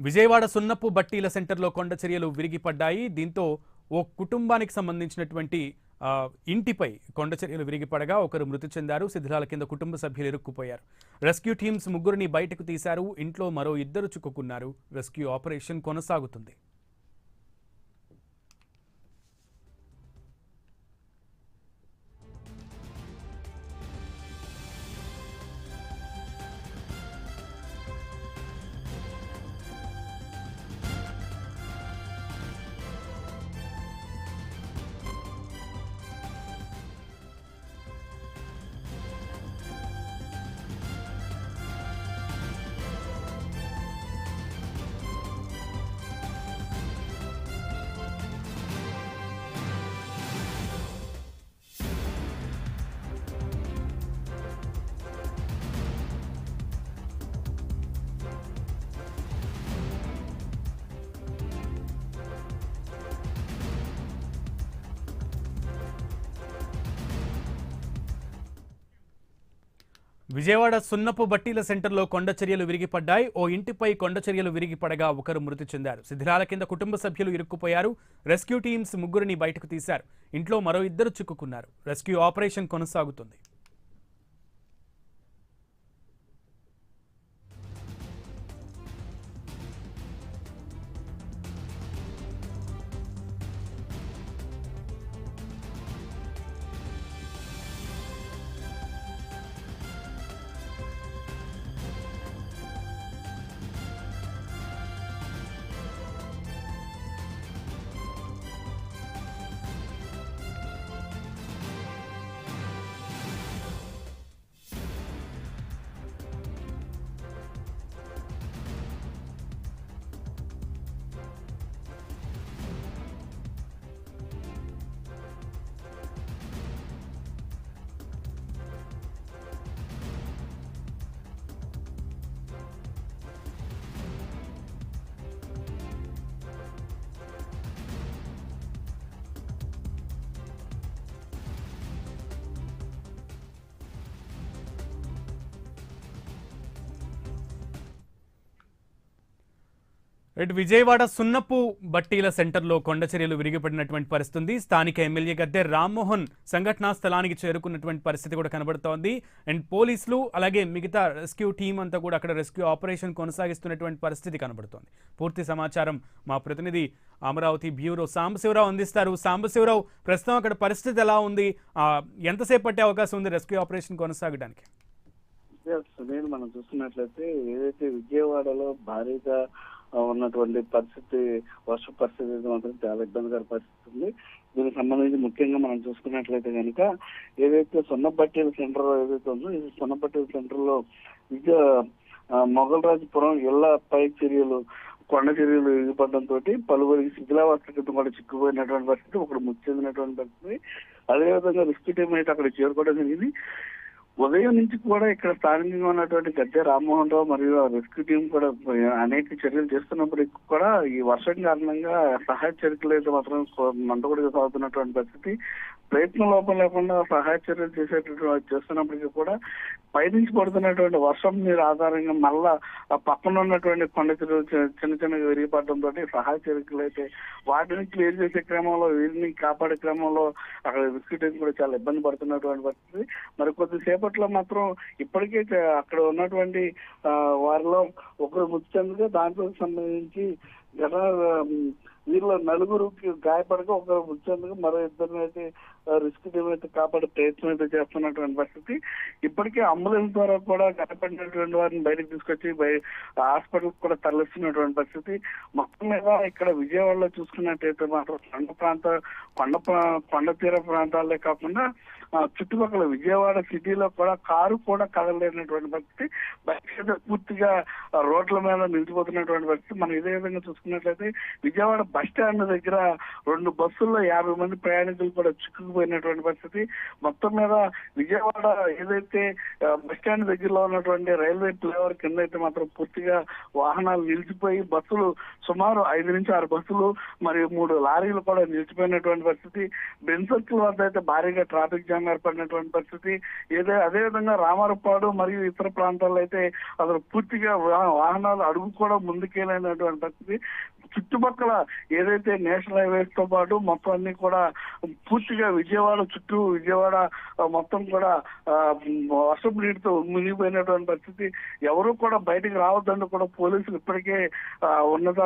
విజయవాడ సున్నపు బట్టీల సెంటర్లో కొండ చర్యలు విరిగిపడ్డాయి. దీంతో ఓ కుటుంబానికి సంబంధించినటువంటి ఇంటిపై కొండ చర్యలు విరిగిపడగా ఒకరు మృతి చెందారు. శిథిలాల కింద కుటుంబ సభ్యులు ఇరుక్కుపోయారు. రెస్క్యూ టీమ్స్ ముగ్గురిని బయటకు తీశారు. ఇంట్లో మరో ఇద్దరు చిక్కుకున్నారు. రెస్క్యూ ఆపరేషన్ కొనసాగుతుంది. విజయవాడ సున్నపు బట్టీల సెంటర్లో కొండ చర్యలు విరిగిపడ్డాయి. ఓ ఇంటిపై కొండ చర్యలు విరిగిపడగా ఒకరు మృతి చెందారు. శిథిలాల కింద కుటుంబ సభ్యులు ఇరుక్కుపోయారు. రెస్క్యూ టీమ్స్ ముగ్గురిని బయటకు తీశారు. ఇంట్లో మరో ఇద్దరు చిక్కుకున్నారు. రెస్క్యూ ఆపరేషన్ కొనసాగుతుంది. ఇటు విజయవాడ సున్నపు బట్టీల సెంటర్లో కొండ చర్యలు విరిగిపడినటువంటి పరిస్థితి ఉంది స్థానిక ఎమ్మెల్యే గద్దె రామ్మోహన్ సంఘటనా స్థలానికి చేరుకున్నటువంటి పరిస్థితి కూడా కనబడుతోంది. అండ్ పోలీసులు అలాగే మిగతా రెస్క్యూ టీం అంతా కూడా అక్కడ రెస్క్యూ ఆపరేషన్ కొనసాగిస్తున్నటువంటి పరిస్థితి కనబడుతోంది. పూర్తి సమాచారం మా ప్రతినిధి అమరావతి బ్యూరో సాంబశివరావు అందిస్తారు. సాంబశివరావు ప్రస్తుతం అక్కడ పరిస్థితి ఎలా ఉంది? ఆ, ఎంతసేపు పట్టే అవకాశం ఉంది రెస్క్యూ ఆపరేషన్ కొనసాగడానికి? సునీల్ మనం చూస్తున్నట్లయితే ఏదైతే విజయవాడలో భారీగా ఉన్నటువంటి పరిస్థితి వర్ష పరిస్థితి అయితే మాత్రం చాలా ఇబ్బందికర పరిస్థితి ఉంది. దీనికి సంబంధించి ముఖ్యంగా మనం చూసుకున్నట్లయితే కనుక ఏదైతే సొన్నపట్టేల సెంటర్ ఏదైతే ఉందో ఈ సొన్నపట్టేల సెంటర్లో విద్య మొగలరాజపురం ఇళ్ళ పై చర్యలు కొండ చర్యలు ఎగిపడడంతో పలువురికి శిథిలావస్థ కింద కూడా చిక్కుపోయినటువంటి పరిస్థితి ఒకడు మృతి పరిస్థితి. అదేవిధంగా రిస్క్ టీమ్ అయితే అక్కడ చేరుకోవడం జరిగింది. ఉదయం నుంచి కూడా ఇక్కడ స్థానికంగా ఉన్నటువంటి గద్దె రామ్మోహన్ రావు మరియు ఆ రెస్క్యూ టీం కూడా అనేక చర్యలు చేస్తున్నప్పటికీ కూడా ఈ వర్షం కారణంగా సహాయ చర్యలు అయితే మాత్రం మంటకొడిగా సాగుతున్నటువంటి పరిస్థితి. ప్రయత్నం లోపం లేకుండా సహాయ చర్యలు చేసేటటువంటి చేస్తున్నప్పటికీ కూడా పైనుంచి పడుతున్నటువంటి వర్షం నీరు ఆధారంగా మళ్ళా ఆ పక్కన ఉన్నటువంటి కొండ చెరువు చిన్న చిన్నగా విరిగిపడడంతో సహాయ చర్యలు అయితే వాటిని క్లియర్ చేసే క్రమంలో వీరిని కాపాడే క్రమంలో అక్కడ రెస్క్యూ టీం కూడా చాలా ఇబ్బంది పడుతున్నటువంటి పరిస్థితి. మరి కొద్దిసేపు పట్ల మాత్రం ఇప్పటికే అక్కడ ఉన్నటువంటి వారిలో ఒకరు మృతి చెందితే దాంట్లో సంబంధించి గత వీళ్ళ నలుగురికి గాయపడగా ఒకరు మృతి మరో ఇద్దరిని అయితే రిస్క్ టీం అయితే కాపాడే ప్రయత్నం అయితే చేస్తున్నటువంటి పరిస్థితి. ఇప్పటికే అంబులెన్స్ ద్వారా కూడా గాయపడినటువంటి వారిని బయటకు తీసుకొచ్చి హాస్పిటల్ కూడా తరలిస్తున్నటువంటి పరిస్థితి. మొత్తం మీద ఇక్కడ విజయవాడలో చూసుకున్నట్టయితే మాత్రం కొండ ప్రాంత కొండ ప్రా- కొండ తీర ప్రాంతాలే కాకుండా చుట్టుపక్కల విజయవాడ సిటీలో కూడా కారు కూడా కదలలేనటువంటి పరిస్థితి. బైక్ పూర్తిగా రోడ్ల మీద నిలిచిపోతున్నటువంటి పరిస్థితి. మనం ఇదే విధంగా చూసుకున్నట్లయితే విజయవాడ బస్ స్టాండ్ దగ్గర రెండు బస్సుల్లో యాభై మంది ప్రయాణికులు కూడా చిక్కుకుపోయినటువంటి పరిస్థితి. మొత్తం మీద విజయవాడ ఏదైతే బస్ స్టాండ్ దగ్గరలో ఉన్నటువంటి రైల్వే ఫ్లైఓవర్ కింద అయితే మాత్రం పూర్తిగా వాహనాలు నిలిచిపోయి బస్సులు సుమారు ఐదు నుంచి ఆరు బస్సులు మరియు మూడు లారీలు కూడా నిలిచిపోయినటువంటి పరిస్థితి. బెన్సర్కిల్ వద్ద అయితే భారీగా ట్రాఫిక్ జామ్ ఏర్పడినటువంటి పరిస్థితి. ఏదో అదే విధంగా రామారపాడు మరియు ఇతర ప్రాంతాల్లో అయితే అసలు పూర్తిగా వాహనాలు అడుగు కూడా ముందుకేలైనటువంటి పరిస్థితి. చుట్టుపక్కల ఏదైతే నేషనల్ హైవేస్ తో పాటు మొత్తం అన్ని కూడా పూర్తిగా విజయవాడ చుట్టూ విజయవాడ మొత్తం కూడా వర్షపు నీటితో మునిగిపోయినటువంటి పరిస్థితి. ఎవరు కూడా బయటకు రావద్దని కూడా పోలీసులు ఇప్పటికే ఉన్నత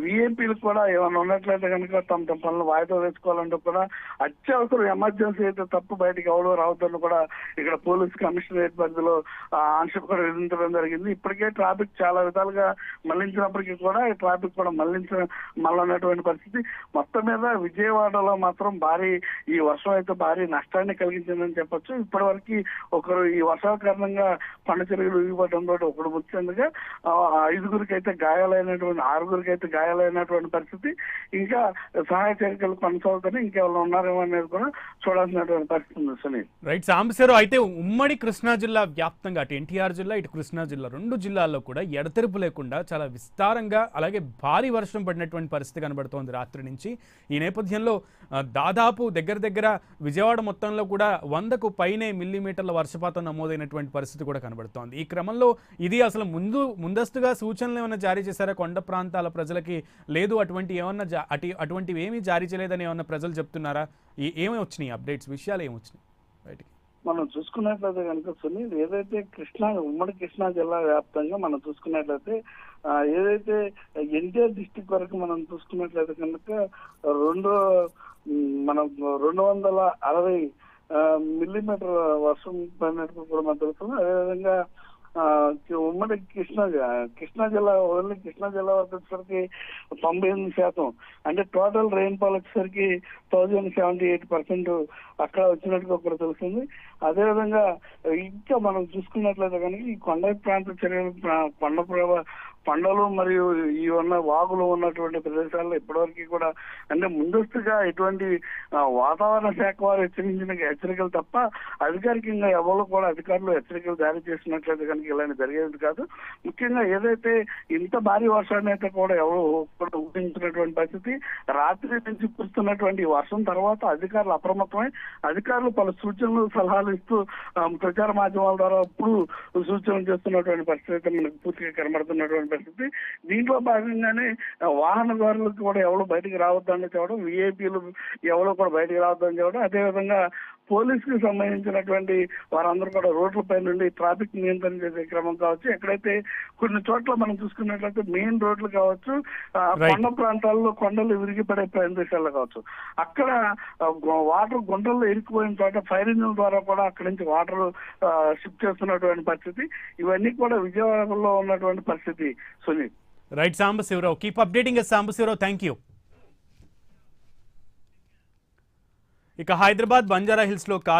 విఐపీలు కూడా ఏమైనా ఉన్నట్లయితే కనుక తమ తమ పనులు వాయిదా వేసుకోవాలంటే కూడా అత్యవసరం ఎమర్జెన్సీ అయితే తప్ప బయటికి ఎవరు రావద్దని కూడా ఇక్కడ పోలీస్ కమిషనరేట్ పరిధిలో ఆ, ఆంక్షలు కూడా విధించడం జరిగింది. ఇప్పటికే ట్రాఫిక్ చాలా విధాలుగా మళ్ళించినప్పటికీ కూడా ఈ ట్రాఫిక్ కూడా మళ్ళించ మళ్ళీ పరిస్థితి. మొత్తం మీద విజయవాడలో మాత్రం భారీ ఈ వర్షం అయితే భారీ నష్టాన్ని కలిగించిందని చెప్పొచ్చు. ఇప్పటి వరకు ఒకరు ఈ వర్షాల కారణంగా కొండ చెరువులు ఊగిపడడంతో ఒకడు మృతి ఐదుగురికి అయితే గాయాలైనటువంటి ఆరుగురికి అయితే గాయాలైనటువంటి పరిస్థితి. ఇంకా సహాయ చర్యలు కొనసాగుతాయి ఇంకెవరు ఉన్నారేమో అనేది కూడా చూడాల్సినటువంటి పరిస్థితి ఉంది సునీల్. రైట్ సాంబశివరావు అయితే ఉమ్మడి కృష్ణా జిల్లా వ్యాప్తంగా అటు ఎన్టీఆర్ జిల్లా ఇటు కృష్ణా జిల్లా రెండు జిల్లాల్లో కూడా ఎడతెరుపు లేకుండా చాలా విస్తారంగా అలాగే భారీ వర్షం పడినటువంటి పరిస్థితి కనబడుతోంది రాత్రి నుంచి. ఈ నేపథ్యంలో దాదాపు దగ్గర దగ్గర విజయవాడ మొత్తంలో కూడా వందకు పైనే మిల్లీమీటర్ల వర్షపాతం నమోదైనటువంటి పరిస్థితి కూడా కనబడుతోంది. ఈ క్రమంలో ఇది అసలు ముందు ముందస్తుగా సూచనలు ఏమైనా జారీ చేశారా? కొండ ప్రాంతాల ప్రజలకి లేదు అటువంటి ఏమన్నా అటు అటువంటివి ఏమీ జారీ చేయలేదని ఏమన్నా ప్రజలు చెప్తున్నారా? ఏమి వచ్చినాయి అప్డేట్స్? విషయాలు ఏమి వచ్చినాయి బయటికి? మనం చూసుకున్నట్లయితే కనుక సునీల్ ఏదైతే కృష్ణా ఉమ్మడి కృష్ణా జిల్లా వ్యాప్తంగా మనం చూసుకున్నట్లయితే ఏదైతే ఎన్టీఆర్ డిస్టిక్ వరకు మనం చూసుకున్నట్లయితే కనుక రెండు మనం రెండు వందల అరవై మిల్లీమీటర్ వర్షం పడినట్టు కూడా మనం తెలుస్తుంది అదేవిధంగా ఉమ్మడి కృష్ణా కృష్ణా జిల్లా ఓన్లీ కృష్ణా జిల్లా వరకు వచ్చేసరికి తొంభై ఎనిమిది శాతం. అంటే టోటల్ రెయిన్ఫాల్ వచ్చేసరికి థౌజండ్ సెవెంటీ ఎయిట్ పర్సెంట్ అక్కడ వచ్చినట్టుగా కూడా తెలుస్తుంది. అదేవిధంగా ఇంకా మనం చూసుకున్నట్లయితే కనుక ఈ కొండ ప్రాంత చర్యలు ప్ర- కొండ ప్రభ కొండలు మరియు ఈ ఉన్న వాగులు ఉన్నటువంటి ప్రదేశాల్లో ఇప్పటివరకు కూడా అంటే ముందస్తుగా ఎటువంటి వాతావరణ శాఖ వారు హెచ్చరించిన హెచ్చరికలు తప్ప అధికారికంగా ఎవరు కూడా అధికారులు హెచ్చరికలు జారీ చేసినట్లయితే కనుక ఇలాంటి జరిగేది కాదు. ముఖ్యంగా ఏదైతే ఇంత భారీ వర్షాన్ని అయితే కూడా ఎవరు కూడా ఊహించినటువంటి పరిస్థితి రాత్రి నుంచి కురుస్తున్నటువంటి వర్షం తర్వాత అధికారులు అప్రమత్తమై అధికారులు పలు సూచనలు సలహాలు ఇస్తూ ప్రచార మాధ్యమాల ద్వారా ఇప్పుడు సూచనలు చేస్తున్నటువంటి పరిస్థితి అయితే మనకు పూర్తిగా కనబడుతున్నటువంటి పరిస్థితి. దీంట్లో భాగంగానే వాహనదారులకు కూడా ఎవరు బయటికి రావద్దని చెప్పడం విఐపీలు ఎవరు కూడా బయటికి రావద్దని చెప్పడం అదేవిధంగా పోలీస్కి సంబంధించినటువంటి వారందరూ కూడా రోడ్లపై నుండి ట్రాఫిక్ నియంత్రణ చేసే క్రమం కావచ్చు. ఎక్కడైతే కొన్ని చోట్ల మనం చూసుకున్నట్లయితే మెయిన్ రోడ్లు కావచ్చు. కొండ ప్రాంతాల్లో కొండలు విరిగిపడే ప్రదేశాల్లో కావచ్చు. అక్కడ వాటర్ గుంటల్లో ఇరుక్కుపోయిన చోట ఫైర్ ఇంజిన్ ద్వారా కూడా అక్కడి నుంచి వాటర్ షిఫ్ట్ చేస్తున్నటువంటి పరిస్థితి. ఇవన్నీ కూడా విజయవాడలో ఉన్నటువంటి పరిస్థితి Sunil. Right Sambasivarao. Keep updating Sambasivarao. Thank you ఇక హైదరాబాద్ బంజారా హిల్స్లో కారు